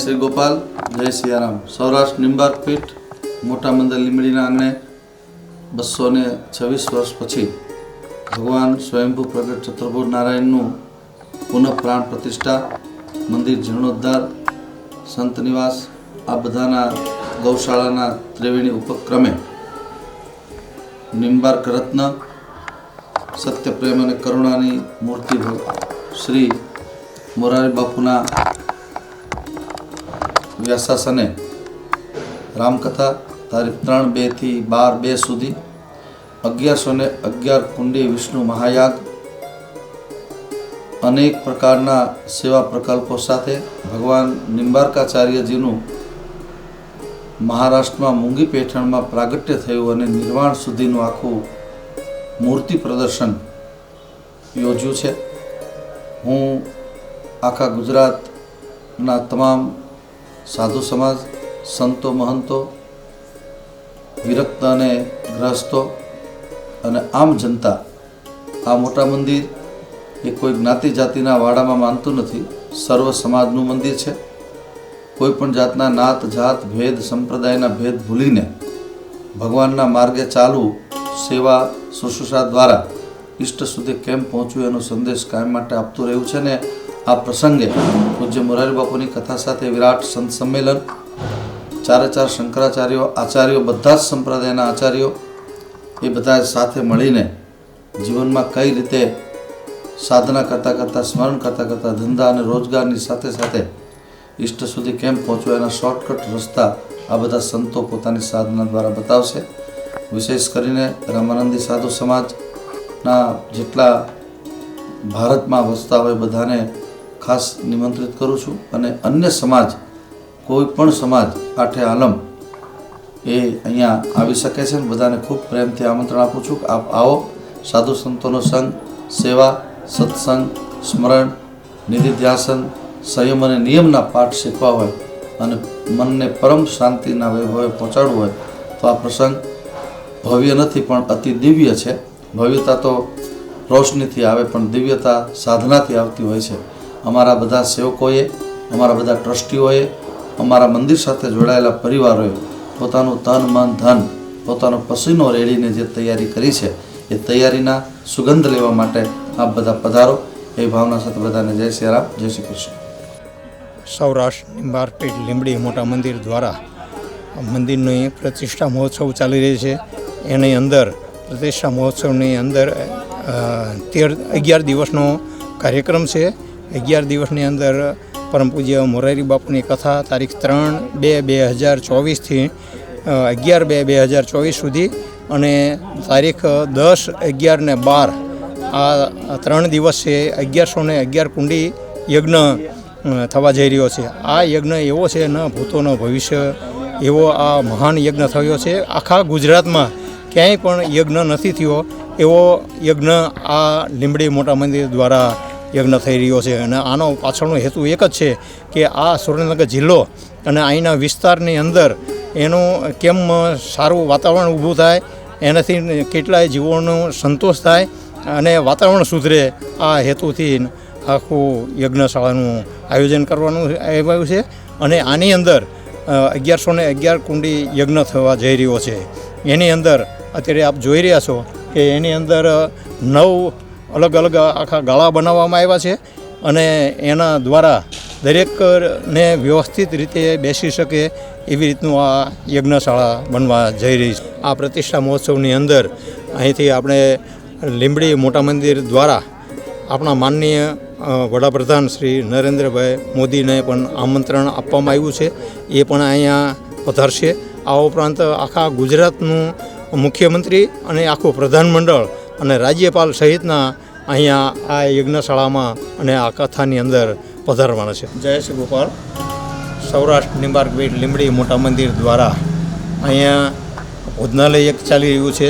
શ્રી ગોપાલ, જય સિયારામ. સૌરાષ્ટ્ર નિંબાર્ક પીઠ, મોટા મંદિર લીમડીના આંગણે બસો ને છવ્વીસ વર્ષ પછી ભગવાન સ્વયંભૂ પ્રગટ ચતુર્ભુજ નારાયણનું પુનઃ પ્રાણ પ્રતિષ્ઠા, મંદિર જીર્ણોદ્ધાર, સંત નિવાસ, આ બધાના ગૌશાળાના ત્રિવેણી ઉપક્રમે નિંબાર્ક રત્ન સત્ય પ્રેમ અને કરુણાની મૂર્તિ શ્રી મોરારી બાપુના વ્યાસાસને રામકથા તારીખ ત્રણ બેથી બાર બે સુધી અગિયારસો ને અગિયાર કુંડી વિષ્ણુ મહાયાગ અનેક પ્રકારના સેવા પ્રકલ્પો સાથે ભગવાન નિંબાર્કાચાર્યજીનું મહારાષ્ટ્રમાં મૂંગી પેઠણમાં પ્રાગટ્ય થયું અને નિર્વાણ સુધીનું આખું મૂર્તિ પ્રદર્શન યોજ્યું છે. હું આખા ગુજરાતના તમામ સાધુ સમાજ, સંતો મહંતો વિરક્ત અને ગ્રહસ્થો અને આમ જનતા, આ મોટા મંદિર એ કોઈ જ્ઞાતિ જાતિના વાડામાં માનતું નથી. સર્વ સમાજનું મંદિર છે. કોઈ પણ જાતના નાત, જાત, ભેદ, સંપ્રદાયના ભેદ ભૂલીને ભગવાનના માર્ગે ચાલવું, સેવા, શુશ્રૂષા દ્વારા ઈષ્ટ સુધી કેમ પહોંચવું એનો સંદેશ કાયમ માટે આપતું રહ્યું છે ને આ પ્રસંગે પૂજ્ય મોરારી બાપુની કથા સાથે વિરાટ સંત સંમેલન ચારે ચાર શંકરાચાર્યો, આચાર્યો, બધા જ સંપ્રદાયના આચાર્યો એ બધા સાથે મળીને જીવનમાં કઈ રીતે સાધના કરતાં કરતાં, સ્મરણ કરતાં કરતાં, ધંધા અને રોજગારની સાથે સાથે ઈષ્ટ સુધી કેમ પહોંચવા એના શોર્ટકટ રસ્તા આ બધા સંતો પોતાની સાધના દ્વારા બતાવશે. વિશેષ કરીને રામાનંદી સાધુ સમાજના જેટલા ભારતમાં વસતા હોય બધાને ખાસ નિમંત્રિત કરું છું અને અન્ય સમાજ, કોઈ પણ સમાજ, આઠે આલમ, એ અહીંયા આવી શકે છે બધાને ખૂબ પ્રેમથી આમંત્રણ આપું છું કે આપ આવો. સાધુ સંતોનો સંગ સેવા, સત્સંગ, સ્મરણ, નિધિધ્યાસન, સંયમ અને નિયમના પાઠ શીખવા હોય અને મનને પરમ શાંતિના વૈભવે પહોંચાડવું હોય તો આ પ્રસંગ ભવ્ય નથી પણ અતિ દિવ્ય છે. ભવ્યતા તો રોશનીથી આવે પણ દિવ્યતા સાધનાથી આવતી હોય છે. અમારા બધા સેવકોએ, અમારા બધા ટ્રસ્ટીઓએ, અમારા મંદિર સાથે જોડાયેલા પરિવારોએ પોતાનું તન, મન, ધન, પોતાનો પસીનો રેડીને જે તૈયારી કરી છે, એ તૈયારીના સુગંધ લેવા માટે આપ બધા પધારો. એ ભાવના સાથે બધાને જય શ્રી રામ, જય શ્રી કૃષ્ણ. સૌરાષ્ટ્ર નિંબારપીઠ લીંબડી મોટા મંદિર દ્વારા મંદિરની પ્રતિષ્ઠા મહોત્સવ ચાલી રહી છે. એની અંદર પ્રતિષ્ઠા મહોત્સવની અંદર તેર, અગિયાર દિવસનો કાર્યક્રમ છે. અગિયાર દિવસની અંદર પરમ પૂજ્ય મોરારી બાપુની કથા તારીખ ત્રણ બે બે હજાર ચોવીસથી અગિયાર બે બે હજાર ચોવીસ સુધી અને તારીખ દસ અગિયાર ને બાર. આ ત્રણ દિવસ અગિયારસો ને અગિયાર કુંડી યજ્ઞ થવા જઈ રહ્યો છે. આ યજ્ઞ એવો છે, ન ભૂતો ન ભવિષ્ય, એવો આ મહાન યજ્ઞ થયો છે. આખા ગુજરાતમાં ક્યાંય પણ યજ્ઞ નથી થયો એવો યજ્ઞ આ લીંબડી મોટા મંદિર દ્વારા યજ્ઞ થઈ રહ્યો છે. અને આનો પાછળનો હેતુ એક જ છે કે આ સુરેન્દ્રનગર જિલ્લો અને અહીંના વિસ્તારની અંદર એનું કેમ સારું વાતાવરણ ઊભું થાય, એનાથી કેટલાય જીવોનો સંતોષ થાય અને વાતાવરણ સુધરે આ હેતુથી આખું યજ્ઞશાળાનું આયોજન કરવાનું આવ્યું છે. અને આની અંદર અગિયારસો ને અગિયાર કુંડી યજ્ઞ થવા જઈ રહ્યો છે. એની અંદર અત્યારે આપ જોઈ રહ્યા છો કે એની અંદર નવ અલગ અલગ આખા ગાળા બનાવવામાં આવ્યા છે અને એના દ્વારા દરેકને વ્યવસ્થિત રીતે બેસી શકે એવી રીતનું આ યજ્ઞશાળા બનવા જઈ રહી છે. આ પ્રતિષ્ઠા મહોત્સવની અંદર અહીંથી આપણે લીંબડી મોટા મંદિર દ્વારા આપણા માનનીય વડાપ્રધાન શ્રી નરેન્દ્રભાઈ મોદીને પણ આમંત્રણ આપવામાં આવ્યું છે. એ પણ અહીંયા પધારશે. આ ઉપરાંત આખા ગુજરાતનું મુખ્યમંત્રી અને આખું પ્રધાનમંડળ અને રાજ્યપાલ સહિતના અહીંયા આ યજ્ઞશાળામાં અને આ કથાની અંદર પધારવાના છે. જય શ્રી ગોપાલ. સૌરાષ્ટ્ર નિંબાર્ક બેટ લીમડી મોટા મંદિર દ્વારા અહીંયા ભોજનાલય એક ચાલી રહ્યું છે.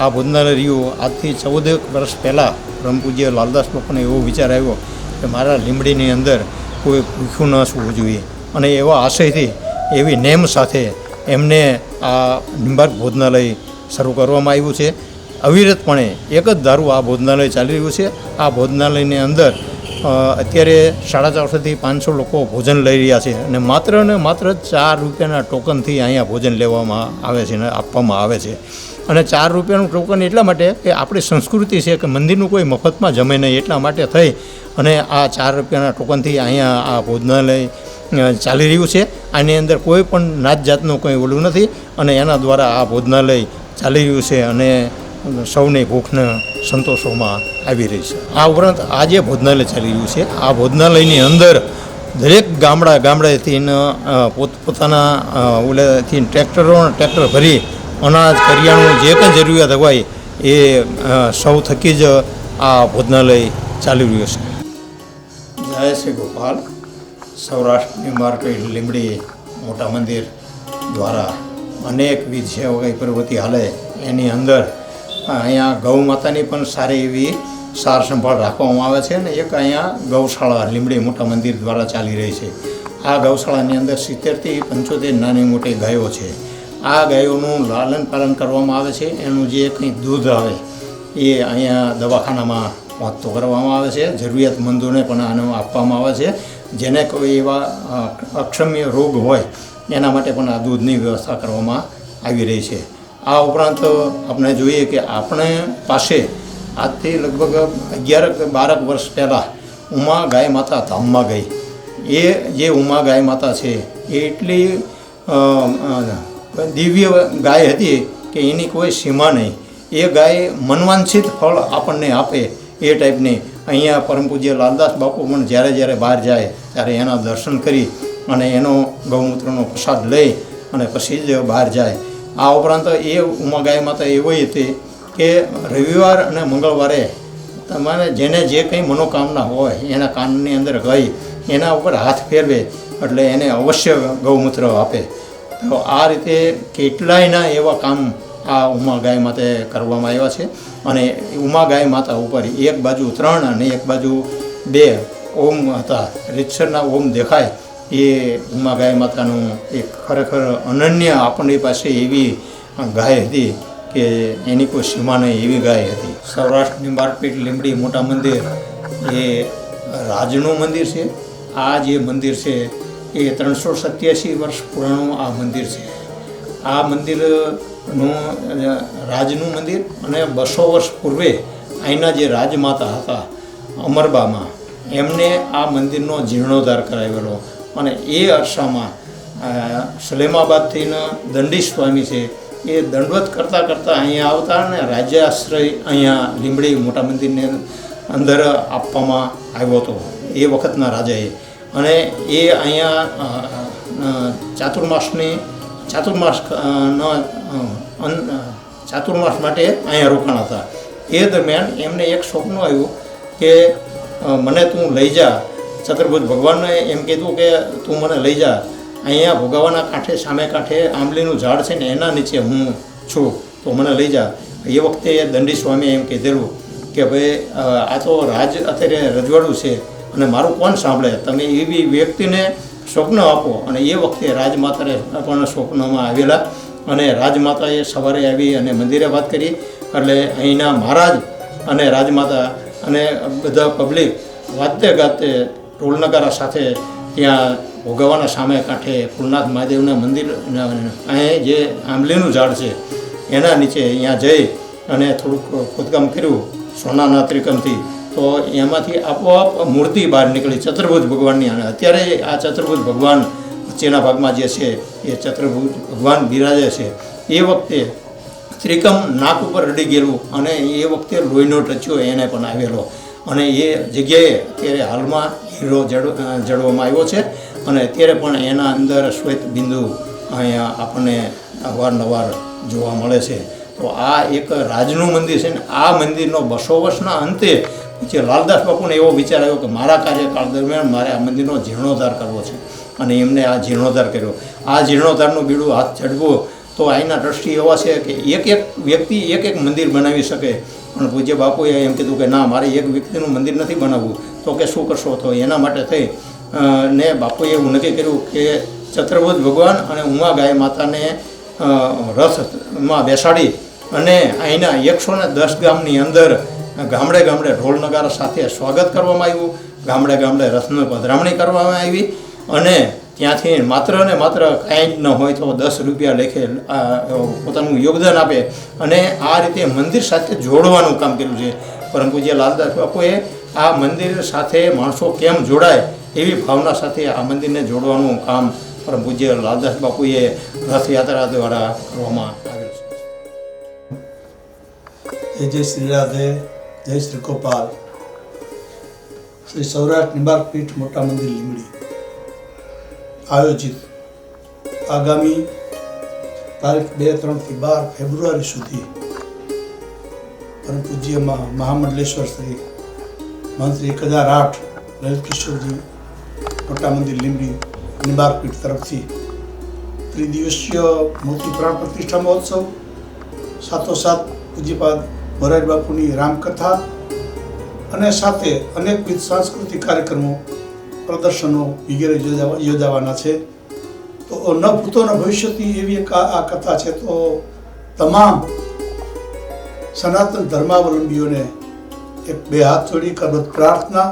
આ ભોજનાલય રહ્યું આજથી ચૌદેક વર્ષ પહેલાં પરમપૂજ્ય લાલદાસ લોકોને એવો વિચાર આવ્યો કે મારા લીમડીની અંદર કોઈ ભૂખ્યું ન સૂવું જોઈએ. અને એવા આશયથી, એવી નેમ સાથે એમને આ નિંબાર્ક ભોજનાલય શરૂ કરવામાં આવ્યું છે. અવિરતપણે એક જ ધારું આ ભોજનાલય ચાલી રહ્યું છે. આ ભોજનાલયની અંદર અત્યારે સાડા ચારસોથી પાંચસો લોકો ભોજન લઈ રહ્યા છે અને માત્ર ને માત્ર ચાર રૂપિયાના ટોકનથી અહીંયા ભોજન લેવામાં આવે છે અને આપવામાં આવે છે. અને ચાર રૂપિયાનું ટોકન એટલા માટે કે આપણી સંસ્કૃતિ છે કે મંદિરનું કોઈ મફતમાં જમે નહીં એટલા માટે થઈ અને આ ચાર રૂપિયાના ટોકનથી અહીંયા આ ભોજનાલય ચાલી રહ્યું છે. આની અંદર કોઈ પણ નાત જાતનું કંઈ ઓલું નથી અને એના દ્વારા આ ભોજનાલય ચાલી રહ્યું છે અને સૌની ભૂખને સંતોષોમાં આવી રહી છે. આ ઉપરાંત આજે ભોજનાલય ચાલી રહ્યું છે. આ ભોજનાલયની અંદર દરેક ગામડા ગામડેથી ન, પોત પોતાના અ, ઓલેથી ટ્રેક્ટરો ટ્રેક્ટર ભરી અનાજ કરિયાણું જે કંઈ જરૂરિયાત હોય એ સૌ થકી જ આ ભોજનાલય ચાલી રહ્યું છે. જય શ્રી ગોપાલ. સૌરાષ્ટ્રની માર્કેટ લીમડી મોટા મંદિર દ્વારા અનેકવિધ સેવાઈ પ્રવૃત્તિ હાલે એની અંદર અહીંયા ગૌ માતાની પણ સારી એવી સાર સંભાળ રાખવામાં આવે છે અને એક અહીંયા ગૌશાળા લીમડી મોટા મંદિર દ્વારા ચાલી રહી છે. આ ગૌશાળાની અંદર સિત્તેરથી પંચોતેર નાની મોટી ગાયો છે. આ ગાયોનું લાલન પાલન કરવામાં આવે છે. એનું જે કંઈ દૂધ આવે એ અહીંયા દવાખાનામાં પહોંચતો કરવામાં આવે છે. જરૂરિયાતમંદોને પણ આનું આપવામાં આવે છે. જેને કોઈ એવા અક્ષમ્ય રોગ હોય એના માટે પણ આ દૂધની વ્યવસ્થા કરવામાં આવી રહી છે. આ ઉપરાંત આપણે જોઈએ કે આપણે પાસે આજથી લગભગ અગિયાર કે બારક વર્ષ પહેલાં ઉમા ગાય માતા ધામમાં ગઈ. એ જે ઉમા ગાય માતા છે, એ એટલી દિવ્ય ગાય હતી કે એની કોઈ સીમા નહીં. એ ગાય મનવાંછિત ફળ આપણને આપે એ ટાઈપની. અહીંયા પરમ પૂજ્ય લાલદાસ બાપુ પણ જ્યારે જ્યારે બહાર જાય ત્યારે એના દર્શન કરી અને એનો ગૌમૂત્રનો પ્રસાદ લઈ અને પછી જ બહાર જાય. આ ઉપરાંત એ ઉમા માતા એવી હતી કે રવિવાર અને મંગળવારે તમારે જેને જે કંઈ મનોકામના હોય, એના કાનની અંદર ગઈ, એના ઉપર હાથ ફેરવે, એટલે એને અવશ્ય ગૌમૂત્ર આપે. તો આ રીતે કેટલાયના એવા કામ આ ઉમા ગાય માતે કરવામાં આવ્યા છે. અને ઉમા ગાય માતા ઉપર એક બાજુ ત્રણ અને એક બાજુ બે ઓમ હતા. રીતસરના ઓમ દેખાય. એ ઉમા ગાય માતાનું એક ખરેખર અનન્ય આપણી પાસે એવી ગાય હતી કે એની કોઈ સીમા નહીં એવી ગાય હતી. સૌરાષ્ટ્રની માર્કેટ લીમડી મોટા મંદિર એ રાજનું મંદિર છે. આ જે મંદિર છે એ ત્રણસો સત્યાસી વર્ષ પુરાણું આ મંદિર છે. આ મંદિરનું, રાજનું મંદિર અને બસો વર્ષ પૂર્વે અહીંના જે રાજમાતા હતા, અમરબામાં, એમને આ મંદિરનો જીર્ણોદ્ધાર કરાવેલો. અને એ અરસામાં સલેમાબાદથીના દંડી સ્વામી છે, એ દંડવત કરતાં કરતાં અહીંયા આવતા અને રાજ્યાશ્રય અહીંયા લીંબડી મોટા મંદિરની અંદર આપવામાં આવ્યો હતો. એ વખતના રાજાએ. અને એ અહીંયા ચાતુર્માસની ચાતુર્માસ ચાતુર્માસ માટે અહીંયા રોકાણ હતા. એ દરમિયાન એમને એક સ્વપ્ન આવ્યું કે મને તું લઈ જા ચતુર્ભુજ ભગવાનને એમ કીધું કે તું મને લઈ જા. અહીંયા ભોગાવાના કાંઠે, સામે કાંઠે આંબલીનું ઝાડ છે ને, એના નીચે હું છું, તો મને લઈ જા. એ વખતે દંડી સ્વામીએ એમ કીધેલું કે ભાઈ આ તો રાજ અત્યારે રજવાડું છે અને મારું કોણ સાંભળે? તમે એવી વ્યક્તિને સ્વપ્ન આપો. અને એ વખતે રાજમાતાને પણ સ્વપ્નમાં આવેલા અને રાજમાતાએ સવારે આવી અને મંદિરે વાત કરી. એટલે અહીંના મહારાજ અને રાજમાતા અને બધા પબ્લિક વાતે ગાતે ઢોલનગારા સાથે ત્યાં ભોગવવાના સામે કાંઠે ફૂલનાથ મહાદેવના મંદિર અહીં જે આંબલીનું ઝાડ છે, એના નીચે અહીંયા જઈ અને થોડુંક ખોદકામ કર્યું સોનાના ત્રિકમથી. તો એમાંથી આપોઆપ મૂર્તિ બહાર નીકળી ચતુર્ભુજ ભગવાનની. અને અત્યારે આ ચતુર્ભુજ ભગવાન વચ્ચેના ભાગમાં જે છે, એ ચતુર્ભુજ ભગવાન બિરાજે છે. એ વખતે ત્રિકમ નાક ઉપર રડી ગયેલું અને એ વખતે લોહીનો ટચ્યો એને પણ આવેલો. અને એ જગ્યાએ અત્યારે હાલમાં હીરો જડ જડવામાં આવ્યો છે. અને અત્યારે પણ એના અંદર શ્વેત બિંદુ અહીંયા આપણને અવારનવાર જોવા મળે છે. તો આ એક રાજનું મંદિર છે ને આ મંદિરનો બસો વર્ષના અંતે પછી લાલદાસ બાપુને એવો વિચાર આવ્યો કે મારા કાર્યકાળ દરમિયાન મારે આ મંદિરનો જીર્ણોદ્ધાર કરવો છે. અને એમને આ જીર્ણોદ્ધાર કર્યો. આ જીર્ણોદ્ધારનું બીડું હાથ ચડવું તો અહીંના ટ્રસ્ટી એવા છે કે એક એક વ્યક્તિ એક એક મંદિર બનાવી શકે. પણ પૂજ્ય બાપુએ એમ કીધું કે ના, મારે એક વ્યક્તિનું મંદિર નથી બનાવવું. તો કે શું કરશો? તો એના માટે થઈ. ને બાપુએ એવું નક્કી કર્યું કે ચતુર્ભુજ ભગવાન અને ઉમા ગાય માતાને રથમાં બેસાડી અને અહીંના એકસો ને દસ ગામની અંદર ગામડે ગામડે ઢોલ નગારા સાથે સ્વાગત કરવામાં આવ્યું. ગામડે ગામડે રથની પધરામણી કરવામાં આવી અને ત્યાંથી માત્ર ને માત્ર કાંઈ જ ન હોય તો દસ રૂપિયા લેખે પોતાનું યોગદાન આપે અને આ રીતે મંદિર સાથે જોડવાનું કામ કર્યું છે. પરમ પૂજ્ય લાલદાસ બાપુએ આ મંદિર સાથે માણસો કેમ જોડાય એવી ભાવના સાથે આ મંદિરને જોડવાનું કામ પરમ પૂજ્ય લાલદાસ બાપુએ રથયાત્રા દ્વારા કરવામાં આવ્યું છે. જય શ્રી રાધે, જય શ્રી ગોપાલ. શ્રી સૌરાષ્ટ્ર નિબાર પીઠ મોટા મંદિર લીમડી આયોજિત આગામી તારીખ બે ત્રણથી બાર ફેબ્રુઆરી સુધી. પરમ પૂજ્ય મહા- મહામંડલેશ્વર શ્રી મંત્રી એક હજાર આઠ લલિત કિશોરજી મોટા મંદિર લીંબડી નિબારપીઠ તરફથી ત્રિદિવસીય મૂર્તિ પ્રાણ પ્રતિષ્ઠા મહોત્સવ, સાથોસાથ પૂજ્યપાદ મોરારી બાપુની રામકથા અને સાથે અનેકવિધ સાંસ્કૃતિક કાર્યક્રમો પ્રદર્શનો વગેરે યોજાવાના છે. તો ન ભૂતોના ભવિષ્યથી એવી એક આ કથા છે. તો તમામ સનાતન ધર્માવલંબીઓને એક બે હાથ જોડી કરબત પ્રાર્થના,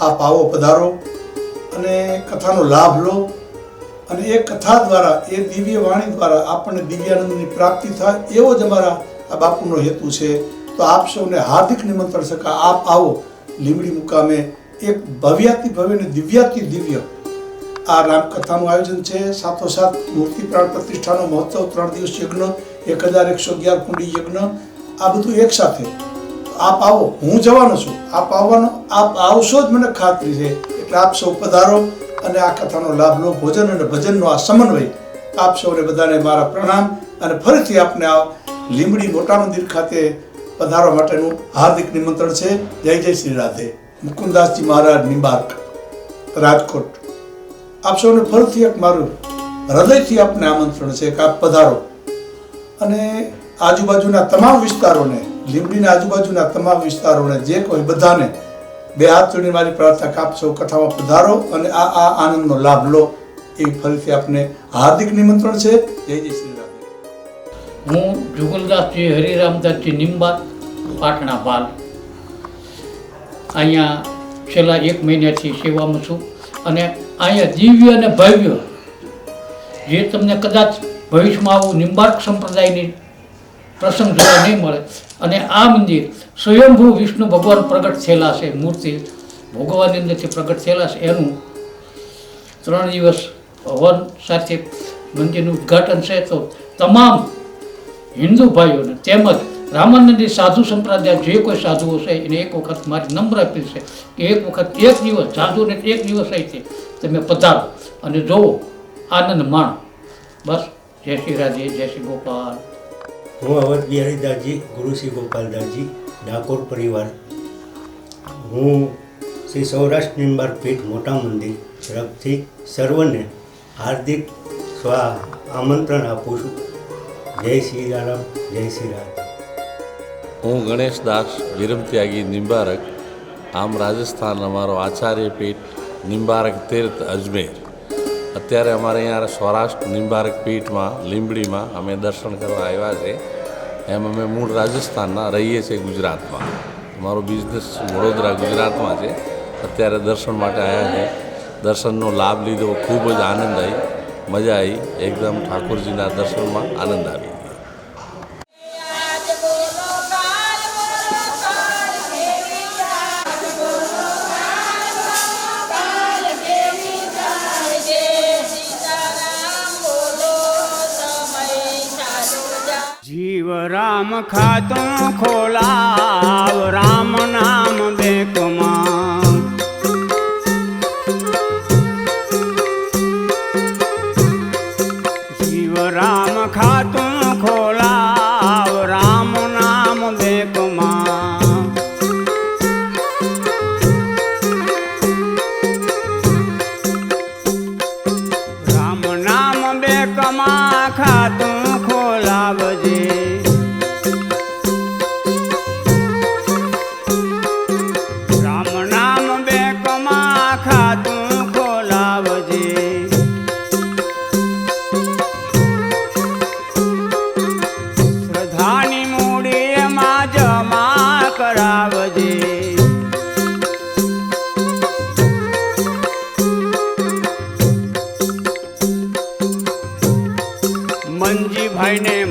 આપ આવો પધારો અને કથાનો લાભ લો. અને એ કથા દ્વારા, એ દિવ્ય વાણી દ્વારા આપણને દિવ્યાનંદની પ્રાપ્તિ થાય એવો જ અમારા આ બાપુનો હેતુ છે. તો આપ સૌને હાર્દિક નિમંત્રણ છે કે આપ આવો લીમડી મુકામે એક ભવ્યાતિ ભવ્ય અને દિવ્યાતિ દિવ્ય આ રામકથાનું આયોજન છે. સાથોસાથ મૂર્તિ પ્રાણ પ્રતિષ્ઠાનો મહોત્સવ ત્રણ દિવસ યજ્ઞ એક હજાર એકસો અગિયાર કુંડી યજ્ઞ, આ બધું એક સાથે. આપ આવો, હું જવાનો છું. આપ આવવાનો, આપ આવશો જ મને ખાતરી છે. એટલે આપ સૌ પધારો અને આ કથાનો લાભ લો ભોજન અને ભજનનો આ સમન્વય આપ સૌને બધાને મારા પ્રણામ અને ફરીથી આપને આ લીંબડી મોટા મંદિર ખાતે પધારવા માટેનું હાર્દિક નિમંત્રણ છે. જય જય શ્રી રાધે. મુકુંદાસજી મહારાજ નિંબાર્ક, રાજકોટ. આપ સૌને ફરીથી એક મારું હૃદયથી આપને આમંત્રણ છે કે આપ પધારો. અને આજુબાજુના તમામ વિસ્તારોને, લીંબડીના આજુબાજુના તમામ વિસ્તારોને, જે કોઈ બધાને બે હાથ જોડીને મારી પ્રાર્થના કે આપ સૌ કથામાં પધારો અને આ આ આનંદનો લાભ લો. એ ફરીથી આપને હાર્દિક નિમંત્રણ છે. જય જય શ્રી રામ. હું જુગલદાસજી હરિરામદાસજી નિંબા પાટણા પાલ અહીંયા છેલ્લા એક મહિનાથી સેવામાં છું. અને અહીંયા દિવ્ય અને ભવ્ય, જે તમને કદાચ ભવિષ્યમાં આવું નિંબાર્ક સંપ્રદાયની પ્રસંગ જોવા નહીં મળે, અને આ મંદિર સ્વયંભૂ વિષ્ણુ ભગવાન પ્રગટ થયેલા છે, મૂર્તિ ભોગવાની અંદરથી પ્રગટ થયેલા છે. એનું ત્રણ દિવસ હવન સાથે મંદિરનું ઉદ્ઘાટન છે. તો તમામ હિન્દુ ભાઈઓને તેમજ રામાનંદી સાધુ સંપ્રદાય જે કોઈ સાધુઓ છે, એને એક વખત મારી નમ્ર અપીલ છે કે એક વખત, એક દિવસ સાધુને એક દિવસ અહીંથી તમે પધારો અને જોવો, આનંદ માણો. બસ, જય શ્રી રાધે, જય શ્રી ગોપાલ. હું અવધ બિહારીદાસજી ગુરુશ્રી ગોપાલદાસજી ડાકોર પરિવાર. હું શ્રી સૌરાષ્ટ્ર નિંબાર પીઠ, મોટા મંદિર તરફથી સર્વને હાર્દિક સ્વા, આમંત્રણ આપું છું. જય શ્રી રામ, જય શ્રી રામ હું ગણેશ દાસ વિરમત્યાગી નિંબારક, આમ રાજસ્થાન અમારો આચાર્ય પીઠ નિંબારક તીર્થ અજમેર. અત્યારે અમારે અહીંયા સૌરાષ્ટ્ર નિંબારક પીઠમાં, લીંબડીમાં અમે દર્શન કરવા આવ્યા છે. એમ અમે મૂળ રાજસ્થાનના રહીએ છીએ ગુજરાતમાં. અમારો બિઝનેસ વડોદરા ગુજરાતમાં છે. અત્યારે દર્શન માટે આવ્યા છે. દર્શનનો લાભ લીધો, ખૂબ જ આનંદ આવી મજા આવી એકદમ ઠાકોરજીના દર્શનમાં આનંદ આવી. રામ ખાતું ખોલાવ Ram I need.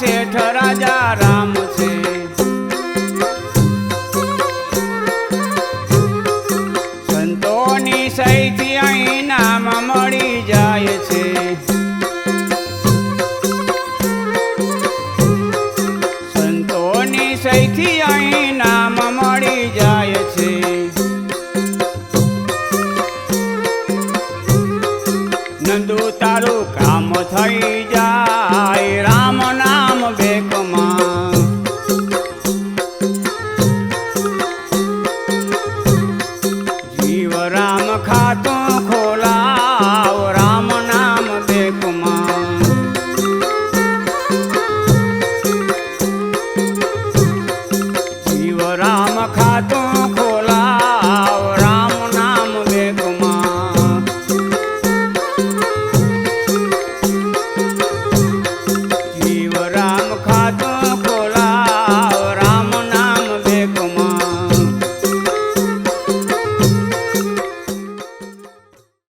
Sheth Raja Ram